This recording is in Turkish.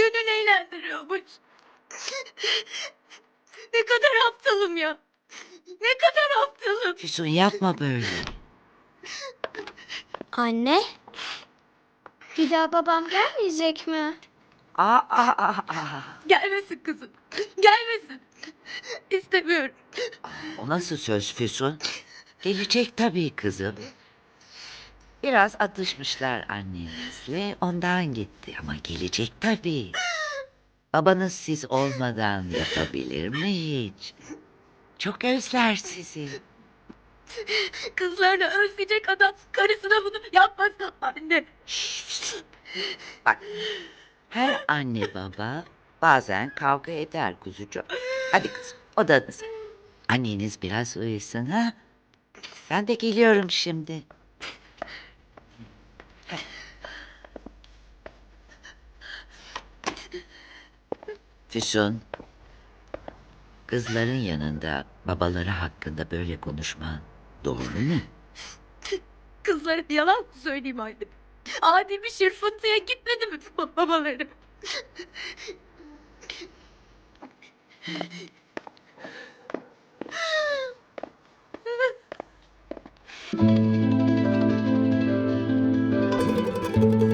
kendini eğlendiriyormuş. Ne kadar aptalım ya. Ne kadar aptalım. Füsun yapma böyle. Anne? Bir daha babam gelmeyecek mi? Aa, aa, aa, aa. Gelmesin kızım. Gelmesin. İstemiyorum. O nasıl söz Füsun? Gelecek tabii kızım. Biraz atışmışlar annenizle ondan gitti ama gelecek tabii. Babanız siz olmadan yapabilir mi hiç? Çok özler sizi. Kızlarını özleyecek adam karısına bunu yapmasın anne. Bak her anne baba bazen kavga eder kuzucuğum. Hadi kızım odanıza. Anneniz biraz uyusun ha. Ben de geliyorum şimdi. Füsun. Kızların yanında babaları hakkında böyle konuşman doğru mu? Kızlara yalan mı söyleyeyim anne? Adi bir şırfıntıya gitmedi mi bab- babaları?